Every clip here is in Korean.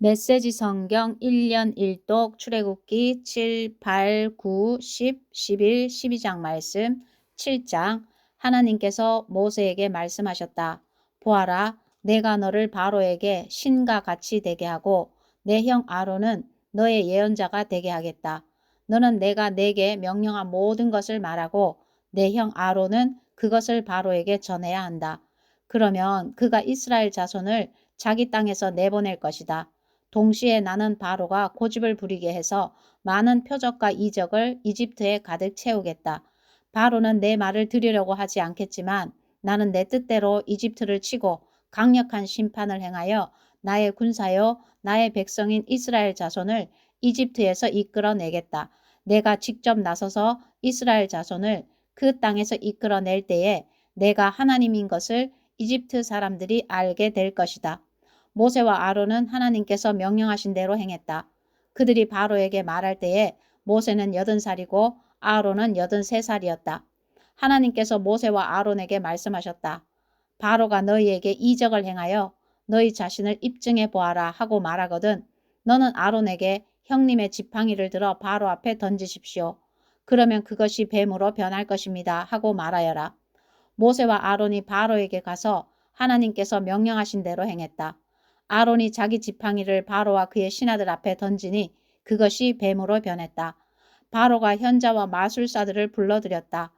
메시지 성경 1년 1독 출애굽기 7, 8, 9, 10, 11, 12장 말씀 7장 하나님께서 모세에게 말씀하셨다. 보아라 내가 너를 바로에게 신과 같이 되게 하고 내 형 아론은 너의 예언자가 되게 하겠다. 너는 내가 내게 명령한 모든 것을 말하고 내 형 아론은 그것을 바로에게 전해야 한다. 그러면 그가 이스라엘 자손을 자기 땅에서 내보낼 것이다. 동시에 나는 바로가 고집을 부리게 해서 많은 표적과 이적을 이집트에 가득 채우겠다. 바로는 내 말을 들으려고 하지 않겠지만 나는 내 뜻대로 이집트를 치고 강력한 심판을 행하여 나의 군사요 나의 백성인 이스라엘 자손을 이집트에서 이끌어내겠다. 내가 직접 나서서 이스라엘 자손을 그 땅에서 이끌어낼 때에 내가 하나님인 것을 이집트 사람들이 알게 될 것이다. 모세와 아론은 하나님께서 명령하신 대로 행했다. 그들이 바로에게 말할 때에 모세는 80살이고 아론은 83살이었다. 하나님께서 모세와 아론에게 말씀하셨다. 바로가 너희에게 이적을 행하여 너희 자신을 입증해 보아라 하고 말하거든 너는 아론에게 형님의 지팡이를 들어 바로 앞에 던지십시오. 그러면 그것이 뱀으로 변할 것입니다. 하고 말하여라. 모세와 아론이 바로에게 가서 하나님께서 명령하신 대로 행했다. 아론이 자기 지팡이를 바로와 그의 신하들 앞에 던지니 그것이 뱀으로 변했다. 바로가 현자와 마술사들을 불러들였다.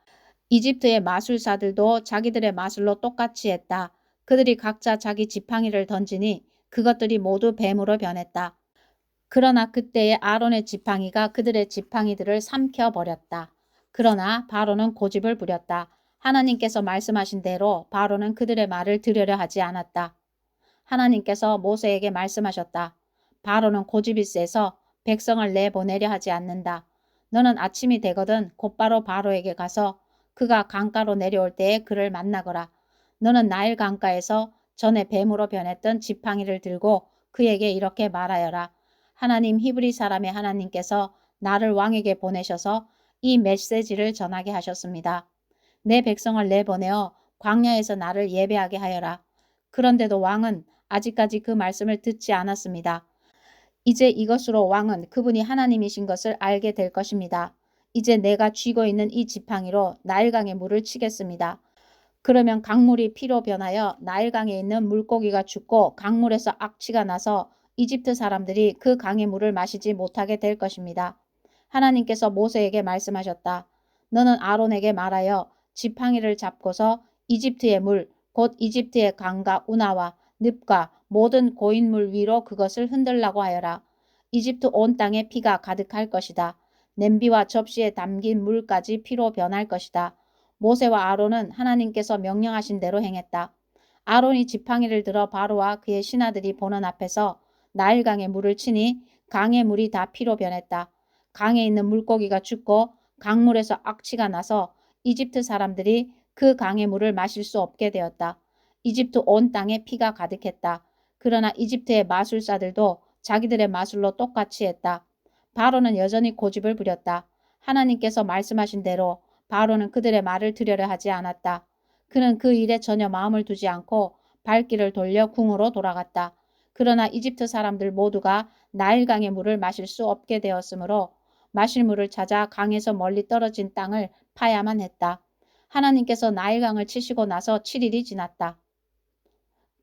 이집트의 마술사들도 자기들의 마술로 똑같이 했다. 그들이 각자 자기 지팡이를 던지니 그것들이 모두 뱀으로 변했다. 그러나 그때의 아론의 지팡이가 그들의 지팡이들을 삼켜버렸다. 그러나 바로는 고집을 부렸다. 하나님께서 말씀하신 대로 바로는 그들의 말을 들으려 하지 않았다. 하나님께서 모세에게 말씀하셨다. 바로는 고집이 세서 백성을 내보내려 하지 않는다. 너는 아침이 되거든 곧바로 바로에게 가서 그가 강가로 내려올 때에 그를 만나거라. 너는 나일 강가에서 전에 뱀으로 변했던 지팡이를 들고 그에게 이렇게 말하여라. 하나님 히브리 사람의 하나님께서 나를 왕에게 보내셔서 이 메시지를 전하게 하셨습니다. 내 백성을 내보내어 광야에서 나를 예배하게 하여라. 그런데도 왕은 아직까지 그 말씀을 듣지 않았습니다. 이제 이것으로 왕은 그분이 하나님이신 것을 알게 될 것입니다. 이제 내가 쥐고 있는 이 지팡이로 나일강에 물을 치겠습니다. 그러면 강물이 피로 변하여 나일강에 있는 물고기가 죽고 강물에서 악취가 나서 이집트 사람들이 그 강의 물을 마시지 못하게 될 것입니다. 하나님께서 모세에게 말씀하셨다. 너는 아론에게 말하여 지팡이를 잡고서 이집트의 물, 곧 이집트의 강과 운하와 늪과 모든 고인물 위로 그것을 흔들라고 하여라. 이집트 온 땅에 피가 가득할 것이다. 냄비와 접시에 담긴 물까지 피로 변할 것이다. 모세와 아론은 하나님께서 명령하신 대로 행했다. 아론이 지팡이를 들어 바로와 그의 신하들이 보는 앞에서 나일강에 물을 치니 강의 물이 다 피로 변했다. 강에 있는 물고기가 죽고 강물에서 악취가 나서 이집트 사람들이 그 강의 물을 마실 수 없게 되었다. 이집트 온 땅에 피가 가득했다. 그러나 이집트의 마술사들도 자기들의 마술로 똑같이 했다. 바로는 여전히 고집을 부렸다. 하나님께서 말씀하신 대로 바로는 그들의 말을 들으려 하지 않았다. 그는 그 일에 전혀 마음을 두지 않고 발길을 돌려 궁으로 돌아갔다. 그러나 이집트 사람들 모두가 나일강의 물을 마실 수 없게 되었으므로 마실 물을 찾아 강에서 멀리 떨어진 땅을 파야만 했다. 하나님께서 나일강을 치시고 나서 7일이 지났다.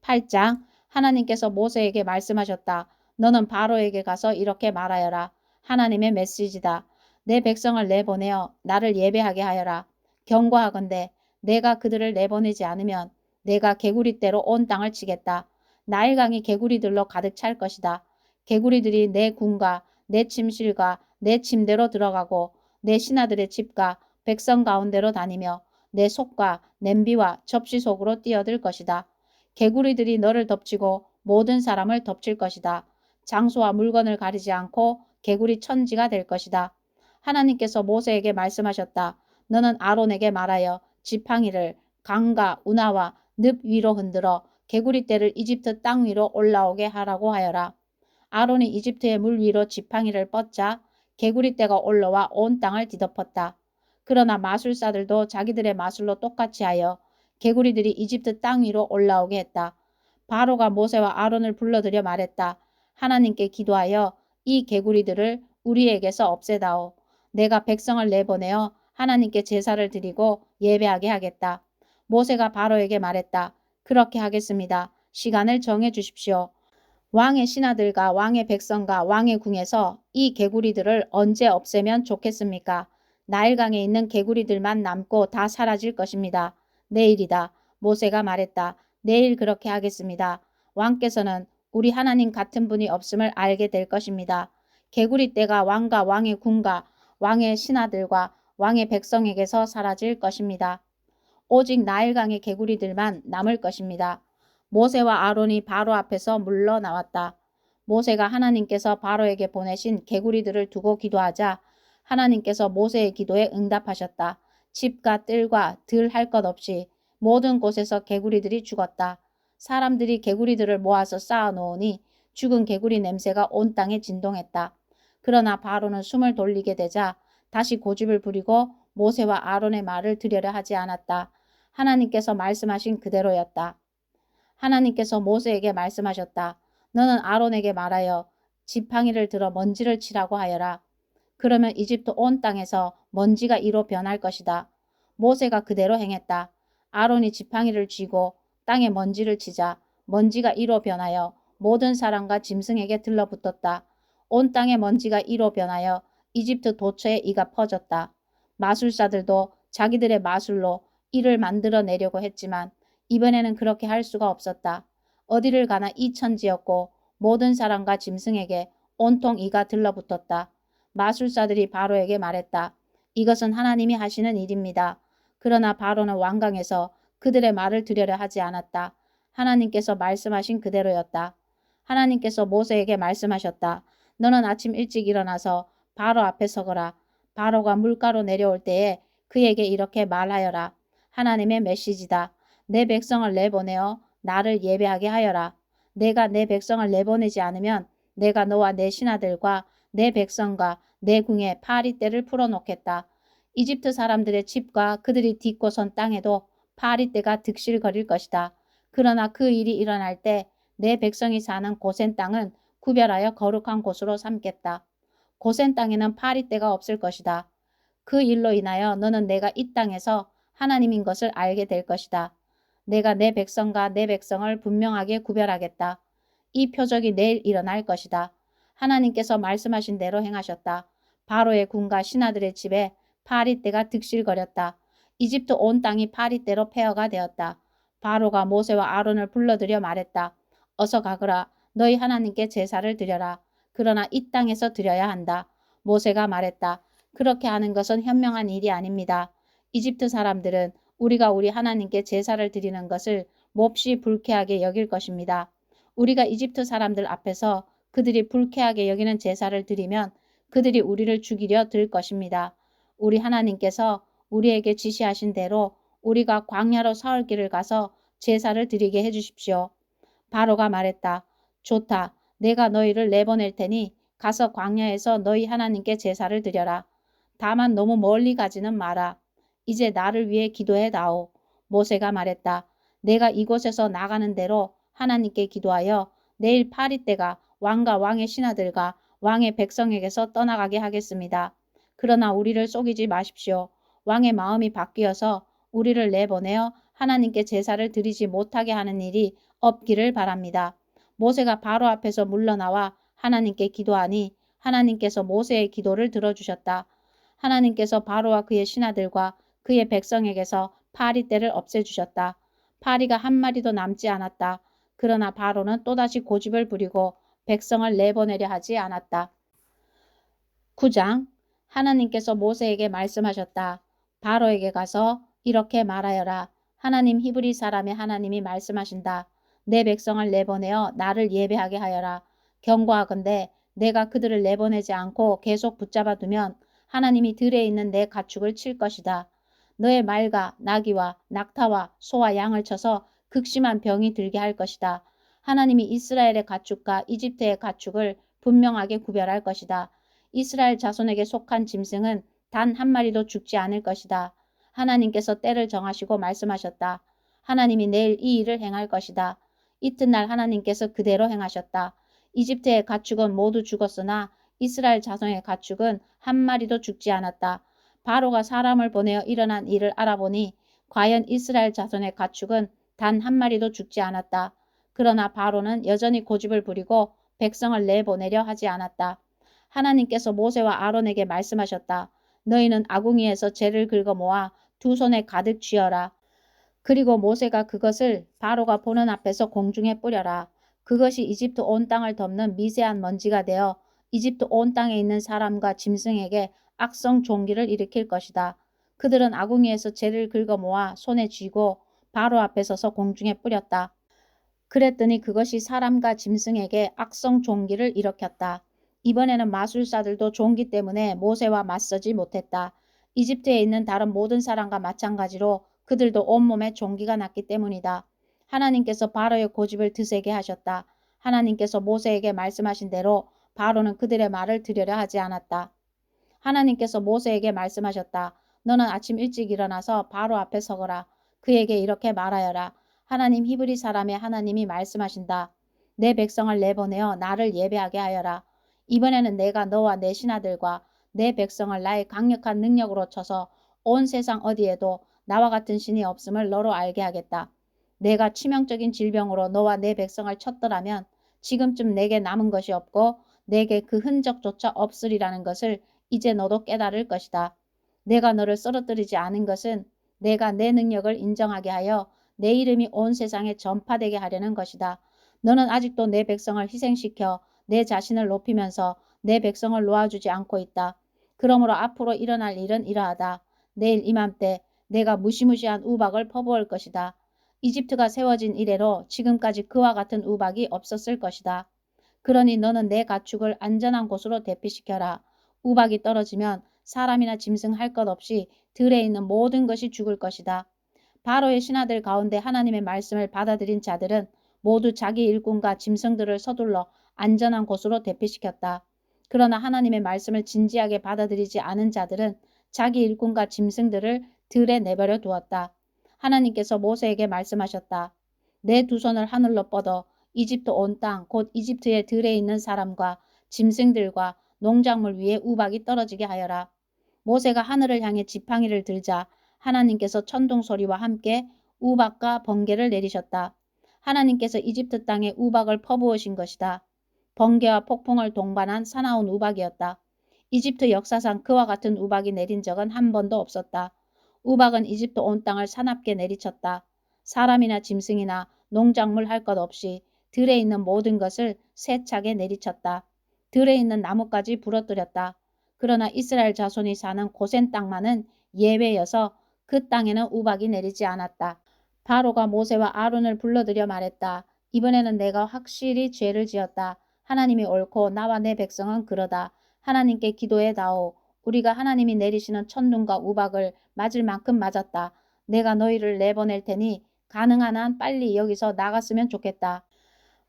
8장 하나님께서 모세에게 말씀하셨다. 너는 바로에게 가서 이렇게 말하여라. 하나님의 메시지다. 내 백성을 내보내어 나를 예배하게 하여라. 경고하건대 내가 그들을 내보내지 않으면 내가 개구리대로 온 땅을 치겠다. 나일강이 개구리들로 가득 찰 것이다. 개구리들이 내 궁과 내 침실과 내 침대로 들어가고 내 신하들의 집과 백성 가운데로 다니며 내 속과 냄비와 접시 속으로 뛰어들 것이다. 개구리들이 너를 덮치고 모든 사람을 덮칠 것이다. 장소와 물건을 가리지 않고 개구리 천지가 될 것이다. 하나님께서 모세에게 말씀하셨다. 너는 아론에게 말하여 지팡이를 강과 운하와 늪 위로 흔들어 개구리 떼를 이집트 땅 위로 올라오게 하라고 하여라. 아론이 이집트의 물 위로 지팡이를 뻗자 개구리 떼가 올라와 온 땅을 뒤덮었다. 그러나 마술사들도 자기들의 마술로 똑같이 하여 개구리들이 이집트 땅 위로 올라오게 했다. 바로가 모세와 아론을 불러들여 말했다. 하나님께 기도하여 이 개구리들을 우리에게서 없애다오. 내가 백성을 내보내어 하나님께 제사를 드리고 예배하게 하겠다. 모세가 바로에게 말했다. 그렇게 하겠습니다. 시간을 정해 주십시오. 왕의 신하들과 왕의 백성과 왕의 궁에서 이 개구리들을 언제 없애면 좋겠습니까? 나일강에 있는 개구리들만 남고 다 사라질 것입니다. 내일이다. 모세가 말했다. 내일 그렇게 하겠습니다. 왕께서는 우리 하나님 같은 분이 없음을 알게 될 것입니다. 개구리 떼가 왕과 왕의 군과 왕의 신하들과 왕의 백성에게서 사라질 것입니다. 오직 나일강의 개구리들만 남을 것입니다. 모세와 아론이 바로 앞에서 물러 나왔다. 모세가 하나님께서 바로에게 보내신 개구리들을 두고 기도하자 하나님께서 모세의 기도에 응답하셨다. 집과 뜰과 들 할 것 없이 모든 곳에서 개구리들이 죽었다. 사람들이 개구리들을 모아서 쌓아놓으니 죽은 개구리 냄새가 온 땅에 진동했다. 그러나 바로는 숨을 돌리게 되자 다시 고집을 부리고 모세와 아론의 말을 들으려 하지 않았다. 하나님께서 말씀하신 그대로였다. 하나님께서 모세에게 말씀하셨다. 너는 아론에게 말하여 지팡이를 들어 먼지를 치라고 하여라. 그러면 이집트 온 땅에서 먼지가 이로 변할 것이다. 모세가 그대로 행했다. 아론이 지팡이를 쥐고 땅에 먼지를 치자 먼지가 이로 변하여 모든 사람과 짐승에게 들러붙었다. 온 땅의 먼지가 이로 변하여 이집트 도처에 이가 퍼졌다. 마술사들도 자기들의 마술로 이를 만들어 내려고 했지만 이번에는 그렇게 할 수가 없었다. 어디를 가나 이천지였고 모든 사람과 짐승에게 온통 이가 들러붙었다. 마술사들이 바로에게 말했다. 이것은 하나님이 하시는 일입니다. 그러나 바로는 왕강에서 그들의 말을 들으려 하지 않았다. 하나님께서 말씀하신 그대로였다. 하나님께서 모세에게 말씀하셨다. 너는 아침 일찍 일어나서 바로 앞에 서거라. 바로가 물가로 내려올 때에 그에게 이렇게 말하여라. 하나님의 메시지다. 내 백성을 내보내어 나를 예배하게 하여라. 내가 내 백성을 내보내지 않으면 내가 너와 내 신하들과 내 백성과 내 궁에 파리떼를 풀어놓겠다. 이집트 사람들의 집과 그들이 딛고 선 땅에도 파리떼가 득실거릴 것이다. 그러나 그 일이 일어날 때 내 백성이 사는 고센 땅은 구별하여 거룩한 곳으로 삼겠다. 고센 땅에는 파리떼가 없을 것이다. 그 일로 인하여 너는 내가 이 땅에서 하나님인 것을 알게 될 것이다. 내가 내 백성과 내 백성을 분명하게 구별하겠다. 이 표적이 내일 일어날 것이다. 하나님께서 말씀하신 대로 행하셨다. 바로의 군과 신하들의 집에 파리떼가 득실거렸다. 이집트 온 땅이 파리떼로 폐허가 되었다. 바로가 모세와 아론을 불러들여 말했다. 어서 가거라. 너희 하나님께 제사를 드려라. 그러나 이 땅에서 드려야 한다. 모세가 말했다. 그렇게 하는 것은 현명한 일이 아닙니다. 이집트 사람들은 우리가 우리 하나님께 제사를 드리는 것을 몹시 불쾌하게 여길 것입니다. 우리가 이집트 사람들 앞에서 그들이 불쾌하게 여기는 제사를 드리면 그들이 우리를 죽이려 들 것입니다. 우리 하나님께서 우리에게 지시하신 대로 우리가 광야로 사흘 길을 가서 제사를 드리게 해주십시오. 바로가 말했다. 좋다. 내가 너희를 내보낼 테니 가서 광야에서 너희 하나님께 제사를 드려라. 다만 너무 멀리 가지는 마라. 이제 나를 위해 기도해 다오. 모세가 말했다. 내가 이곳에서 나가는 대로 하나님께 기도하여 내일 파리 때가 왕과 왕의 신하들과 왕의 백성에게서 떠나가게 하겠습니다. 그러나 우리를 속이지 마십시오. 왕의 마음이 바뀌어서 우리를 내보내어 하나님께 제사를 드리지 못하게 하는 일이 없기를 바랍니다. 모세가 바로 앞에서 물러나와 하나님께 기도하니 하나님께서 모세의 기도를 들어주셨다. 하나님께서 바로와 그의 신하들과 그의 백성에게서 파리 떼를 없애주셨다. 파리가 한 마리도 남지 않았다. 그러나 바로는 또다시 고집을 부리고 백성을 내보내려 하지 않았다. 9장 하나님께서 모세에게 말씀하셨다. 바로에게 가서 이렇게 말하여라. 하나님 히브리 사람의 하나님이 말씀하신다. 내 백성을 내보내어 나를 예배하게 하여라. 경고하건대 내가 그들을 내보내지 않고 계속 붙잡아 두면 하나님이 들에 있는 내 가축을 칠 것이다. 너의 말과 나귀와 낙타와 소와 양을 쳐서 극심한 병이 들게 할 것이다. 하나님이 이스라엘의 가축과 이집트의 가축을 분명하게 구별할 것이다. 이스라엘 자손에게 속한 짐승은 단 한 마리도 죽지 않을 것이다. 하나님께서 때를 정하시고 말씀하셨다. 하나님이 내일 이 일을 행할 것이다. 이튿날 하나님께서 그대로 행하셨다. 이집트의 가축은 모두 죽었으나 이스라엘 자손의 가축은 한 마리도 죽지 않았다. 바로가 사람을 보내어 일어난 일을 알아보니 과연 이스라엘 자손의 가축은 단 한 마리도 죽지 않았다. 그러나 바로는 여전히 고집을 부리고 백성을 내보내려 하지 않았다. 하나님께서 모세와 아론에게 말씀하셨다. 너희는 아궁이에서 재를 긁어 모아 두 손에 가득 쥐어라. 그리고 모세가 그것을 바로가 보는 앞에서 공중에 뿌려라. 그것이 이집트 온 땅을 덮는 미세한 먼지가 되어 이집트 온 땅에 있는 사람과 짐승에게 악성 종기를 일으킬 것이다. 그들은 아궁이에서 재를 긁어 모아 손에 쥐고 바로 앞에 서서 공중에 뿌렸다. 그랬더니 그것이 사람과 짐승에게 악성 종기를 일으켰다. 이번에는 마술사들도 종기 때문에 모세와 맞서지 못했다. 이집트에 있는 다른 모든 사람과 마찬가지로 그들도 온몸에 종기가 났기 때문이다. 하나님께서 바로의 고집을 드세게 하셨다. 하나님께서 모세에게 말씀하신 대로 바로는 그들의 말을 들으려 하지 않았다. 하나님께서 모세에게 말씀하셨다. 너는 아침 일찍 일어나서 바로 앞에 서거라. 그에게 이렇게 말하여라. 하나님 히브리 사람의 하나님이 말씀하신다. 내 백성을 내보내어 나를 예배하게 하여라. 이번에는 내가 너와 내 신하들과 내 백성을 나의 강력한 능력으로 쳐서 온 세상 어디에도 나와 같은 신이 없음을 너로 알게 하겠다. 내가 치명적인 질병으로 너와 내 백성을 쳤더라면 지금쯤 내게 남은 것이 없고 내게 그 흔적조차 없으리라는 것을 이제 너도 깨달을 것이다. 내가 너를 쓰러뜨리지 않은 것은 내가 내 능력을 인정하게 하여 내 이름이 온 세상에 전파되게 하려는 것이다. 너는 아직도 내 백성을 희생시켜 내 자신을 높이면서 내 백성을 놓아주지 않고 있다. 그러므로 앞으로 일어날 일은 이러하다. 내일 이맘때 내가 무시무시한 우박을 퍼부을 것이다. 이집트가 세워진 이래로 지금까지 그와 같은 우박이 없었을 것이다. 그러니 너는 내 가축을 안전한 곳으로 대피시켜라. 우박이 떨어지면 사람이나 짐승 할 것 없이 들에 있는 모든 것이 죽을 것이다. 바로의 신하들 가운데 하나님의 말씀을 받아들인 자들은 모두 자기 일꾼과 짐승들을 서둘러 안전한 곳으로 대피시켰다. 그러나 하나님의 말씀을 진지하게 받아들이지 않은 자들은 자기 일꾼과 짐승들을 들에 내버려 두었다. 하나님께서 모세에게 말씀하셨다. 내 두 손을 하늘로 뻗어 이집트 온 땅, 곧 이집트의 들에 있는 사람과 짐승들과 농작물 위에 우박이 떨어지게 하여라. 모세가 하늘을 향해 지팡이를 들자 하나님께서 천둥 소리와 함께 우박과 번개를 내리셨다. 하나님께서 이집트 땅에 우박을 퍼부으신 것이다. 번개와 폭풍을 동반한 사나운 우박이었다. 이집트 역사상 그와 같은 우박이 내린 적은 한 번도 없었다. 우박은 이집트 온 땅을 사납게 내리쳤다. 사람이나 짐승이나 농작물 할 것 없이 들에 있는 모든 것을 세차게 내리쳤다. 들에 있는 나무까지 부러뜨렸다. 그러나 이스라엘 자손이 사는 고센 땅만은 예외여서 그 땅에는 우박이 내리지 않았다. 바로가 모세와 아론을 불러들여 말했다. 이번에는 내가 확실히 죄를 지었다. 하나님이 옳고 나와 내 백성은 그러다. 하나님께 기도해 다오. 우리가 하나님이 내리시는 천둥과 우박을 맞을 만큼 맞았다. 내가 너희를 내보낼 테니 가능한 한 빨리 여기서 나갔으면 좋겠다.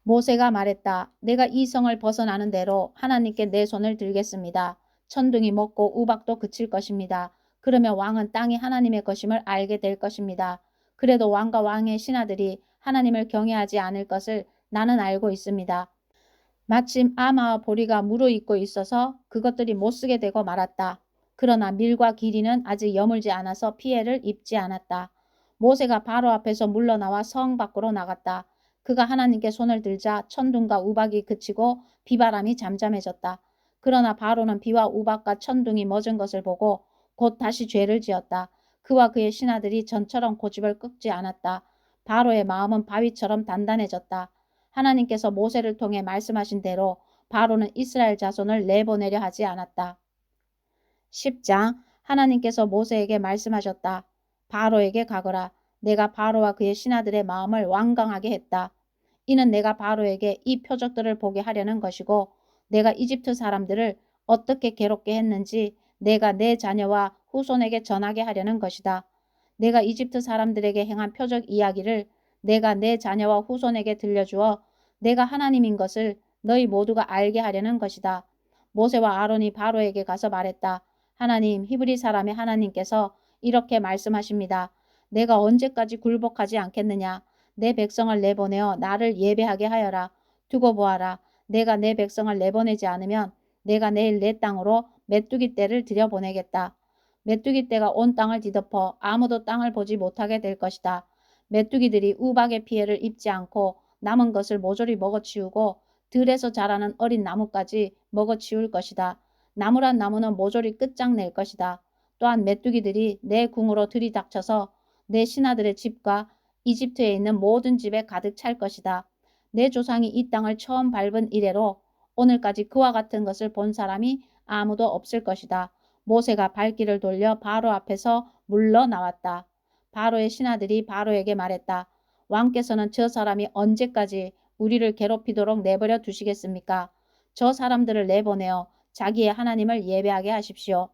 모세가 말했다. 내가 이 성을 벗어나는 대로 하나님께 내 손을 들겠습니다. 천둥이 먹고 우박도 그칠 것입니다. 그러면 왕은 땅이 하나님의 것임을 알게 될 것입니다. 그래도 왕과 왕의 신하들이 하나님을 경외하지 않을 것을 나는 알고 있습니다. 마침 아마와 보리가 무르익고 있어서 그것들이 못 쓰게 되고 말았다. 그러나 밀과 길이는 아직 여물지 않아서 피해를 입지 않았다. 모세가 바로 앞에서 물러나와 성 밖으로 나갔다. 그가 하나님께 손을 들자 천둥과 우박이 그치고 비바람이 잠잠해졌다. 그러나 바로는 비와 우박과 천둥이 멎은 것을 보고 곧 다시 죄를 지었다. 그와 그의 신하들이 전처럼 고집을 꺾지 않았다. 바로의 마음은 바위처럼 단단해졌다. 하나님께서 모세를 통해 말씀하신 대로 바로는 이스라엘 자손을 내보내려 하지 않았다. 10장 하나님께서 모세에게 말씀하셨다. 바로에게 가거라. 내가 바로와 그의 신하들의 마음을 완강하게 했다. 이는 내가 바로에게 이 표적들을 보게 하려는 것이고 내가 이집트 사람들을 어떻게 괴롭게 했는지 내가 내 자녀와 후손에게 전하게 하려는 것이다. 내가 이집트 사람들에게 행한 표적 이야기를 내가 내 자녀와 후손에게 들려주어 내가 하나님인 것을 너희 모두가 알게 하려는 것이다. 모세와 아론이 바로에게 가서 말했다. 하나님, 히브리 사람의 하나님께서 이렇게 말씀하십니다. 내가 언제까지 굴복하지 않겠느냐? 내 백성을 내보내어 나를 예배하게 하여라. 두고 보아라. 내가 내 백성을 내보내지 않으면 내가 내일 내 땅으로 메뚜기 떼를 들여보내겠다. 메뚜기 떼가 온 땅을 뒤덮어 아무도 땅을 보지 못하게 될 것이다. 메뚜기들이 우박의 피해를 입지 않고 남은 것을 모조리 먹어치우고 들에서 자라는 어린 나무까지 먹어치울 것이다. 나무란 나무는 모조리 끝장낼 것이다. 또한 메뚜기들이 내 궁으로 들이닥쳐서 내 신하들의 집과 이집트에 있는 모든 집에 가득 찰 것이다. 내 조상이 이 땅을 처음 밟은 이래로 오늘까지 그와 같은 것을 본 사람이 아무도 없을 것이다. 모세가 발길을 돌려 바로 앞에서 물러 나왔다. 바로의 신하들이 바로에게 말했다. 왕께서는 저 사람이 언제까지 우리를 괴롭히도록 내버려 두시겠습니까? 저 사람들을 내보내어 자기의 하나님을 예배하게 하십시오.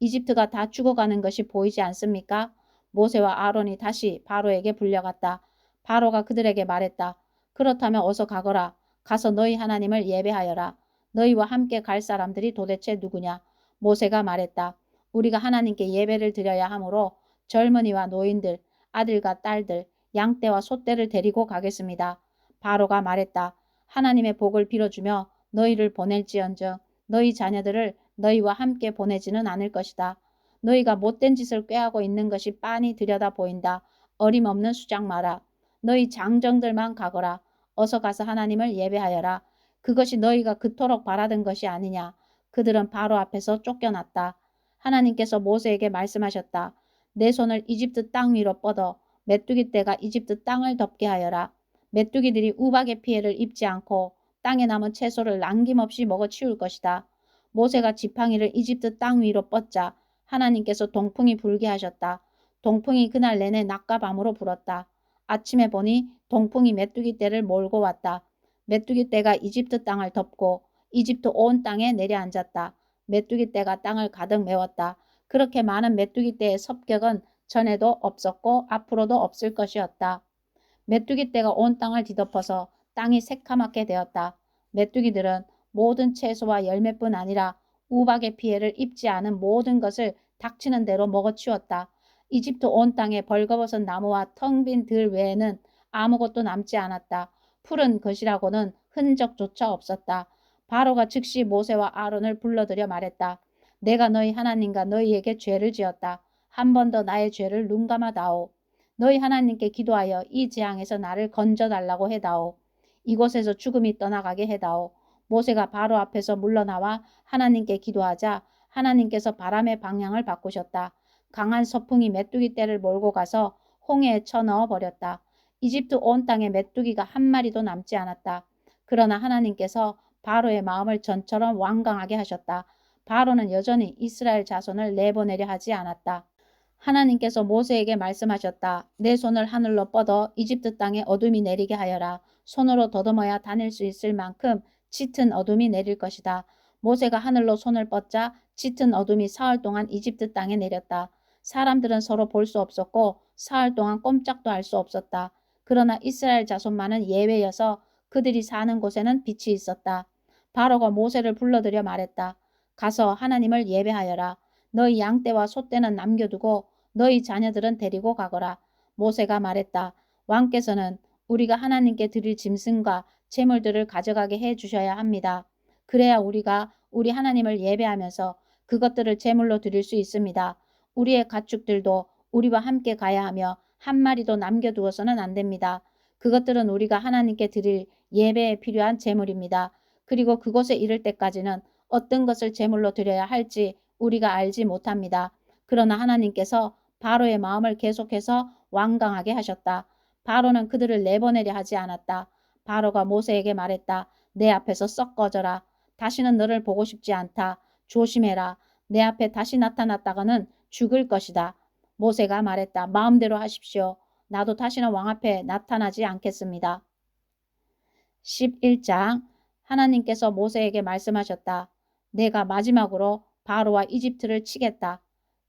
이집트가 다 죽어가는 것이 보이지 않습니까? 모세와 아론이 다시 바로에게 불려갔다. 바로가 그들에게 말했다. 그렇다면 어서 가거라. 가서 너희 하나님을 예배하여라. 너희와 함께 갈 사람들이 도대체 누구냐? 모세가 말했다. 우리가 하나님께 예배를 드려야 하므로 젊은이와 노인들, 아들과 딸들, 양떼와 소떼를 데리고 가겠습니다. 바로가 말했다. 하나님의 복을 빌어주며 너희를 보낼지언정 너희 자녀들을 너희와 함께 보내지는 않을 것이다. 너희가 못된 짓을 꾀하고 있는 것이 빤히 들여다 보인다. 어림없는 수작 마라. 너희 장정들만 가거라. 어서 가서 하나님을 예배하여라. 그것이 너희가 그토록 바라던 것이 아니냐. 그들은 바로 앞에서 쫓겨났다. 하나님께서 모세에게 말씀하셨다. 내 손을 이집트 땅 위로 뻗어 메뚜기 떼가 이집트 땅을 덮게 하여라. 메뚜기들이 우박의 피해를 입지 않고 땅에 남은 채소를 남김없이 먹어 치울 것이다. 모세가 지팡이를 이집트 땅 위로 뻗자 하나님께서 동풍이 불게 하셨다. 동풍이 그날 내내 낮과 밤으로 불었다. 아침에 보니 동풍이 메뚜기 떼를 몰고 왔다. 메뚜기 떼가 이집트 땅을 덮고 이집트 온 땅에 내려앉았다. 메뚜기 떼가 땅을 가득 메웠다. 그렇게 많은 메뚜기 떼의 섭격은 전에도 없었고 앞으로도 없을 것이었다. 메뚜기 떼가 온 땅을 뒤덮어서 땅이 새카맣게 되었다. 메뚜기들은 모든 채소와 열매뿐 아니라 우박의 피해를 입지 않은 모든 것을 닥치는 대로 먹어치웠다. 이집트 온 땅에 벌거벗은 나무와 텅 빈 들 외에는 아무것도 남지 않았다. 푸른 것이라고는 흔적조차 없었다. 바로가 즉시 모세와 아론을 불러들여 말했다. 내가 너희 하나님과 너희에게 죄를 지었다. 한 번 더 나의 죄를 눈감아 다오. 너희 하나님께 기도하여 이 재앙에서 나를 건져달라고 해다오. 이곳에서 죽음이 떠나가게 해다오. 모세가 바로 앞에서 물러나와 하나님께 기도하자 하나님께서 바람의 방향을 바꾸셨다. 강한 서풍이 메뚜기 떼를 몰고 가서 홍해에 쳐넣어 버렸다. 이집트 온 땅에 메뚜기가 한 마리도 남지 않았다. 그러나 하나님께서 바로의 마음을 전처럼 완강하게 하셨다. 바로는 여전히 이스라엘 자손을 내보내려 하지 않았다. 하나님께서 모세에게 말씀하셨다. 내 손을 하늘로 뻗어 이집트 땅에 어둠이 내리게 하여라. 손으로 더듬어야 다닐 수 있을 만큼 짙은 어둠이 내릴 것이다. 모세가 하늘로 손을 뻗자 짙은 어둠이 사흘 동안 이집트 땅에 내렸다. 사람들은 서로 볼 수 없었고 사흘 동안 꼼짝도 할 수 없었다. 그러나 이스라엘 자손만은 예외여서 그들이 사는 곳에는 빛이 있었다. 바로가 모세를 불러들여 말했다. 가서 하나님을 예배하여라. 너희 양떼와 소떼는 남겨두고 너희 자녀들은 데리고 가거라. 모세가 말했다. 왕께서는 우리가 하나님께 드릴 짐승과 재물들을 가져가게 해 주셔야 합니다. 그래야 우리가 우리 하나님을 예배하면서 그것들을 제물로 드릴 수 있습니다. 우리의 가축들도 우리와 함께 가야 하며 한 마리도 남겨두어서는 안 됩니다. 그것들은 우리가 하나님께 드릴 예배에 필요한 제물입니다. 그리고 그곳에 이를 때까지는 어떤 것을 제물로 드려야 할지 우리가 알지 못합니다. 그러나 하나님께서 바로의 마음을 계속해서 완강하게 하셨다. 바로는 그들을 내보내려 하지 않았다. 바로가 모세에게 말했다. 내 앞에서 썩 꺼져라. 다시는 너를 보고 싶지 않다. 조심해라. 내 앞에 다시 나타났다가는 죽을 것이다. 모세가 말했다. 마음대로 하십시오. 나도 다시는 왕 앞에 나타나지 않겠습니다. 11장 하나님께서 모세에게 말씀하셨다. 내가 마지막으로 바로와 이집트를 치겠다.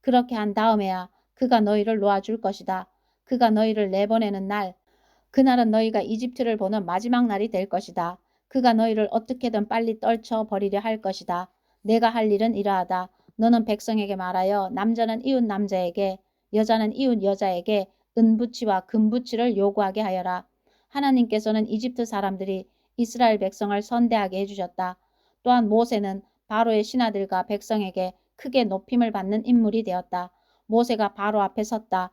그렇게 한 다음에야 그가 너희를 놓아줄 것이다. 그가 너희를 내보내는 날, 그날은 너희가 이집트를 보는 마지막 날이 될 것이다. 그가 너희를 어떻게든 빨리 떨쳐 버리려 할 것이다. 내가 할 일은 이러하다. 너는 백성에게 말하여 남자는 이웃 남자에게 여자는 이웃 여자에게 은부치와 금부치를 요구하게 하여라. 하나님께서는 이집트 사람들이 이스라엘 백성을 선대하게 해주셨다. 또한 모세는 바로의 신하들과 백성에게 크게 높임을 받는 인물이 되었다. 모세가 바로 앞에 섰다.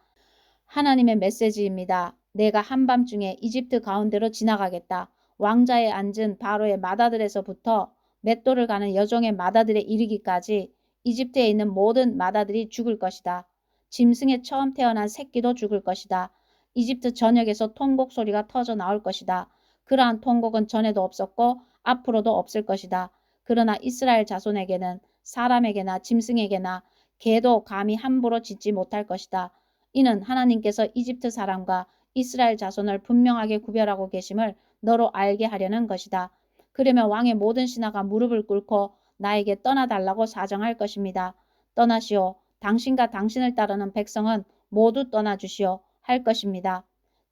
하나님의 메시지입니다. 내가 한밤중에 이집트 가운데로 지나가겠다. 왕자에 앉은 바로의 마다들에서부터 맷돌을 가는 여종의 마다들에 이르기까지 이집트에 있는 모든 마다들이 죽을 것이다. 짐승에 처음 태어난 새끼도 죽을 것이다. 이집트 전역에서 통곡 소리가 터져 나올 것이다. 그러한 통곡은 전에도 없었고 앞으로도 없을 것이다. 그러나 이스라엘 자손에게는 사람에게나 짐승에게나 개도 감히 함부로 짓지 못할 것이다. 이는 하나님께서 이집트 사람과 이스라엘 자손을 분명하게 구별하고 계심을 너로 알게 하려는 것이다. 그러면 왕의 모든 신하가 무릎을 꿇고 나에게 떠나달라고 사정할 것입니다. 떠나시오. 당신과 당신을 따르는 백성은 모두 떠나주시오. 할 것입니다.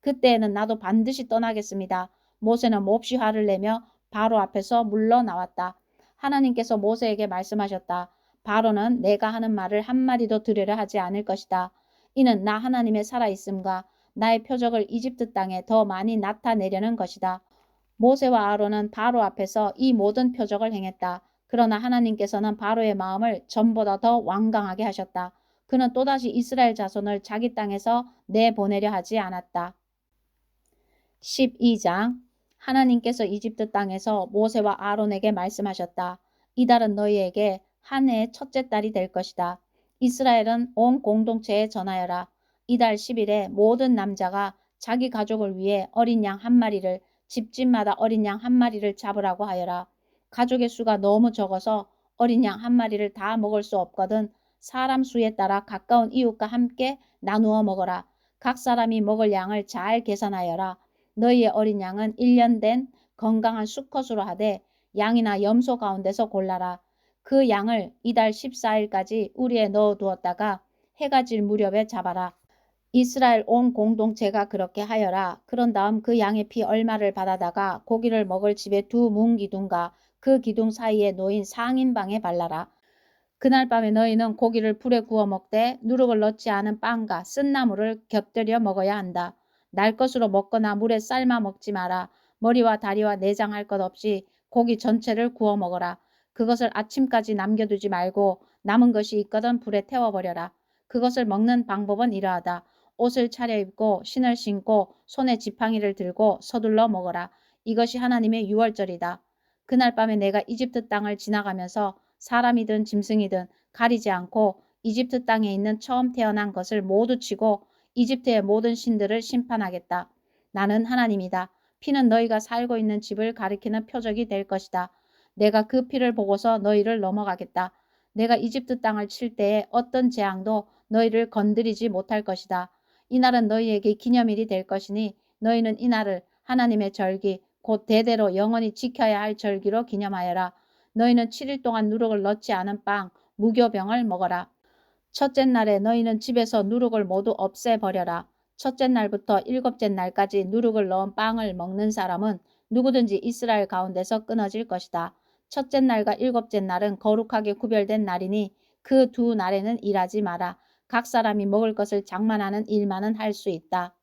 그때에는 나도 반드시 떠나겠습니다. 모세는 몹시 화를 내며 바로 앞에서 물러나왔다. 하나님께서 모세에게 말씀하셨다. 바로는 내가 하는 말을 한마디도 들으려 하지 않을 것이다. 이는 나 하나님의 살아있음과 나의 표적을 이집트 땅에 더 많이 나타내려는 것이다. 모세와 아론은 바로 앞에서 이 모든 표적을 행했다. 그러나 하나님께서는 바로의 마음을 전보다 더 완강하게 하셨다. 그는 또다시 이스라엘 자손을 자기 땅에서 내보내려 하지 않았다. 12장 하나님께서 이집트 땅에서 모세와 아론에게 말씀하셨다. 이달은 너희에게 한 해의 첫째 달이 될 것이다. 이스라엘은 온 공동체에 전하여라. 이달 10일에 모든 남자가 자기 가족을 위해 어린 양 한 마리를 집집마다 어린 양 한 마리를 잡으라고 하여라. 가족의 수가 너무 적어서 어린 양 한 마리를 다 먹을 수 없거든 사람 수에 따라 가까운 이웃과 함께 나누어 먹어라. 각 사람이 먹을 양을 잘 계산하여라. 너희의 어린 양은 1년 된 건강한 수컷으로 하되 양이나 염소 가운데서 골라라. 그 양을 이달 14일까지 우리에 넣어 두었다가 해가 질 무렵에 잡아라. 이스라엘 온 공동체가 그렇게 하여라. 그런 다음 그 양의 피 얼마를 받아다가 고기를 먹을 집에 두 문기둥과 그 기둥 사이에 놓인 상인방에 발라라. 그날 밤에 너희는 고기를 불에 구워 먹되 누룩을 넣지 않은 빵과 쓴나물을 곁들여 먹어야 한다. 날 것으로 먹거나 물에 삶아 먹지 마라. 머리와 다리와 내장 할 것 없이 고기 전체를 구워 먹어라. 그것을 아침까지 남겨두지 말고 남은 것이 있거든 불에 태워버려라. 그것을 먹는 방법은 이러하다. 옷을 차려입고 신을 신고 손에 지팡이를 들고 서둘러 먹어라. 이것이 하나님의 유월절이다. 그날 밤에 내가 이집트 땅을 지나가면서 사람이든 짐승이든 가리지 않고 이집트 땅에 있는 처음 태어난 것을 모두 치고 이집트의 모든 신들을 심판하겠다. 나는 하나님이다. 피는 너희가 살고 있는 집을 가리키는 표적이 될 것이다. 내가 그 피를 보고서 너희를 넘어가겠다. 내가 이집트 땅을 칠 때에 어떤 재앙도 너희를 건드리지 못할 것이다. 이날은 너희에게 기념일이 될 것이니 너희는 이날을 하나님의 절기 곧 대대로 영원히 지켜야 할 절기로 기념하여라. 너희는 7일 동안 누룩을 넣지 않은 빵, 무교병을 먹어라. 첫째 날에 너희는 집에서 누룩을 모두 없애버려라. 첫째 날부터 일곱째 날까지 누룩을 넣은 빵을 먹는 사람은 누구든지 이스라엘 가운데서 끊어질 것이다. 첫째 날과 일곱째 날은 거룩하게 구별된 날이니 그 두 날에는 일하지 마라. 각 사람이 먹을 것을 장만하는 일만은 할 수 있다.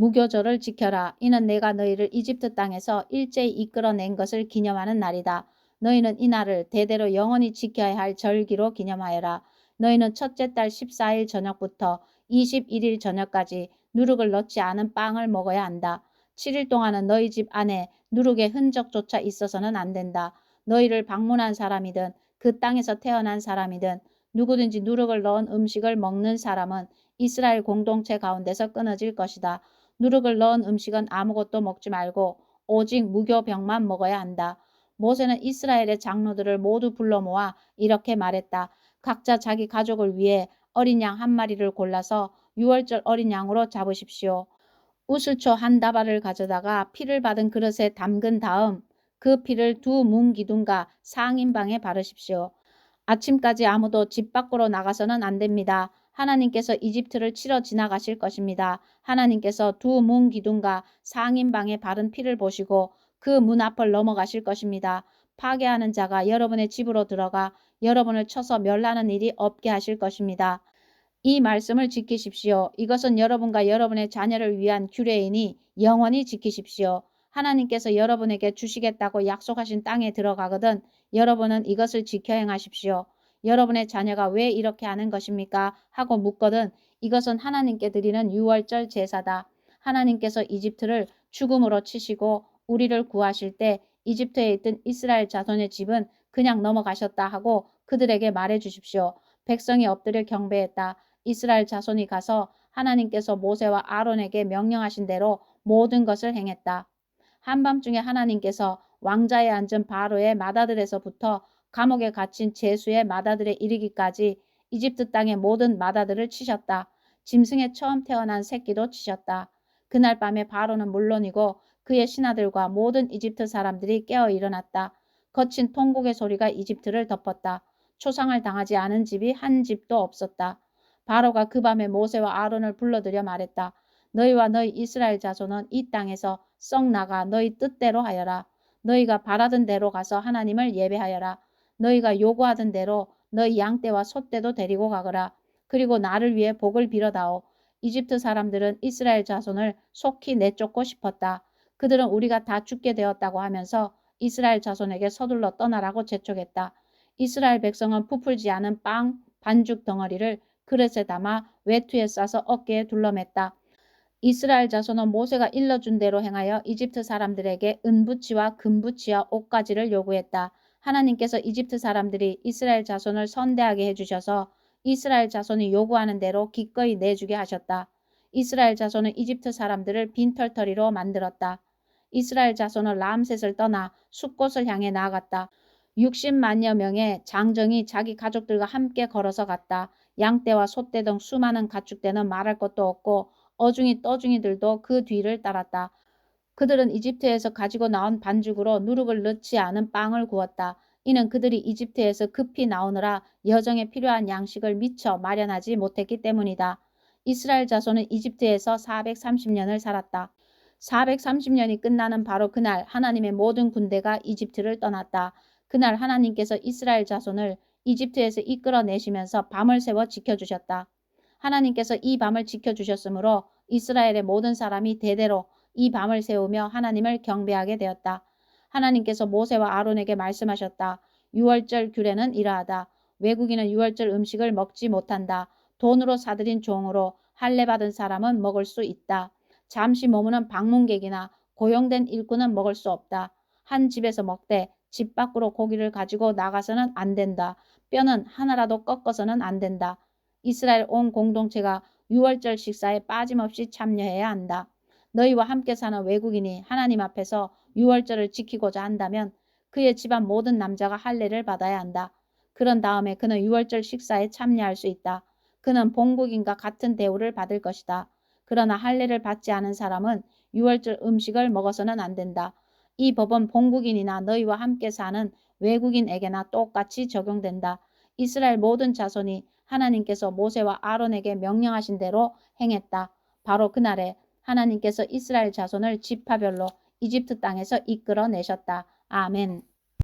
무교절을 지켜라. 이는 내가 너희를 이집트 땅에서 일제히 이끌어낸 것을 기념하는 날이다. 너희는 이 날을 대대로 영원히 지켜야 할 절기로 기념하여라. 너희는 첫째 달 14일 저녁부터 21일 저녁까지 누룩을 넣지 않은 빵을 먹어야 한다. 7일 동안은 너희 집 안에 누룩의 흔적조차 있어서는 안 된다. 너희를 방문한 사람이든 그 땅에서 태어난 사람이든 누구든지 누룩을 넣은 음식을 먹는 사람은 이스라엘 공동체 가운데서 끊어질 것이다. 누룩을 넣은 음식은 아무것도 먹지 말고 오직 무교병만 먹어야 한다. 모세는 이스라엘의 장로들을 모두 불러 모아 이렇게 말했다. 각자 자기 가족을 위해 어린 양 한 마리를 골라서 유월절 어린 양으로 잡으십시오. 우슬초 한 다발을 가져다가 피를 받은 그릇에 담근 다음 그 피를 두 문 기둥과 상인방에 바르십시오. 아침까지 아무도 집 밖으로 나가서는 안 됩니다. 하나님께서 이집트를 치러 지나가실 것입니다. 하나님께서 두 문 기둥과 상인방에 바른 피를 보시고 그 문 앞을 넘어가실 것입니다. 파괴하는 자가 여러분의 집으로 들어가 여러분을 쳐서 멸하는 일이 없게 하실 것입니다. 이 말씀을 지키십시오. 이것은 여러분과 여러분의 자녀를 위한 규례이니 영원히 지키십시오. 하나님께서 여러분에게 주시겠다고 약속하신 땅에 들어가거든 여러분은 이것을 지켜 행하십시오. 여러분의 자녀가 왜 이렇게 하는 것입니까? 하고 묻거든 이것은 하나님께 드리는 유월절 제사다. 하나님께서 이집트를 죽음으로 치시고 우리를 구하실 때 이집트에 있던 이스라엘 자손의 집은 그냥 넘어가셨다 하고 그들에게 말해 주십시오. 백성이 엎드려 경배했다. 이스라엘 자손이 가서 하나님께서 모세와 아론에게 명령하신 대로 모든 것을 행했다. 한밤중에 하나님께서 왕자에 앉은 바로의 마다들에서부터 감옥에 갇힌 제수의 마다들에 이르기까지 이집트 땅의 모든 마다들을 치셨다. 짐승에 처음 태어난 새끼도 치셨다. 그날 밤에 바로는 물론이고 그의 신하들과 모든 이집트 사람들이 깨어 일어났다. 거친 통곡의 소리가 이집트를 덮었다. 초상을 당하지 않은 집이 한 집도 없었다. 바로가 그 밤에 모세와 아론을 불러들여 말했다. 너희와 너희 이스라엘 자손은 이 땅에서 썩 나가 너희 뜻대로 하여라. 너희가 바라던 대로 가서 하나님을 예배하여라. 너희가 요구하던 대로 너희 양떼와 소떼도 데리고 가거라. 그리고 나를 위해 복을 빌어다오. 이집트 사람들은 이스라엘 자손을 속히 내쫓고 싶었다. 그들은 우리가 다 죽게 되었다고 하면서 이스라엘 자손에게 서둘러 떠나라고 재촉했다. 이스라엘 백성은 부풀지 않은 빵 반죽 덩어리를 그릇에 담아 외투에 싸서 어깨에 둘러맸다. 이스라엘 자손은 모세가 일러준 대로 행하여 이집트 사람들에게 은부치와 금부치와 옷가지를 요구했다. 하나님께서 이집트 사람들이 이스라엘 자손을 선대하게 해주셔서 이스라엘 자손이 요구하는 대로 기꺼이 내주게 하셨다. 이스라엘 자손은 이집트 사람들을 빈털터리로 만들었다. 이스라엘 자손은 람셋을 떠나 숲곳을 향해 나아갔다. 60만여 명의 장정이 자기 가족들과 함께 걸어서 갔다. 양떼와 소떼 등 수많은 가축대는 말할 것도 없고 어중이 떠중이들도 그 뒤를 따랐다. 그들은 이집트에서 가지고 나온 반죽으로 누룩을 넣지 않은 빵을 구웠다. 이는 그들이 이집트에서 급히 나오느라 여정에 필요한 양식을 미처 마련하지 못했기 때문이다. 이스라엘 자손은 이집트에서 430년을 살았다. 430년이 끝나는 바로 그날 하나님의 모든 군대가 이집트를 떠났다. 그날 하나님께서 이스라엘 자손을 이집트에서 이끌어내시면서 밤을 새워 지켜주셨다. 하나님께서 이 밤을 지켜주셨으므로 이스라엘의 모든 사람이 대대로 이 밤을 세우며 하나님을 경배하게 되었다. 하나님께서 모세와 아론에게 말씀하셨다. 유월절 규례는 이러하다. 외국인은 유월절 음식을 먹지 못한다. 돈으로 사들인 종으로 할례 받은 사람은 먹을 수 있다. 잠시 머무는 방문객이나 고용된 일꾼은 먹을 수 없다. 한 집에서 먹되 집 밖으로 고기를 가지고 나가서는 안 된다. 뼈는 하나라도 꺾어서는 안 된다. 이스라엘 온 공동체가 유월절 식사에 빠짐없이 참여해야 한다. 너희와 함께 사는 외국인이 하나님 앞에서 유월절을 지키고자 한다면 그의 집안 모든 남자가 할례를 받아야 한다. 그런 다음에 그는 유월절 식사에 참여할 수 있다. 그는 본국인과 같은 대우를 받을 것이다. 그러나 할례를 받지 않은 사람은 유월절 음식을 먹어서는 안 된다. 이 법은 본국인이나 너희와 함께 사는 외국인에게나 똑같이 적용된다. 이스라엘 모든 자손이 하나님께서 모세와 아론에게 명령하신 대로 행했다. 바로 그날에 하나님께서 이스라엘 자손을 지파별로 이집트 땅에서 이끌어내셨다. 아멘.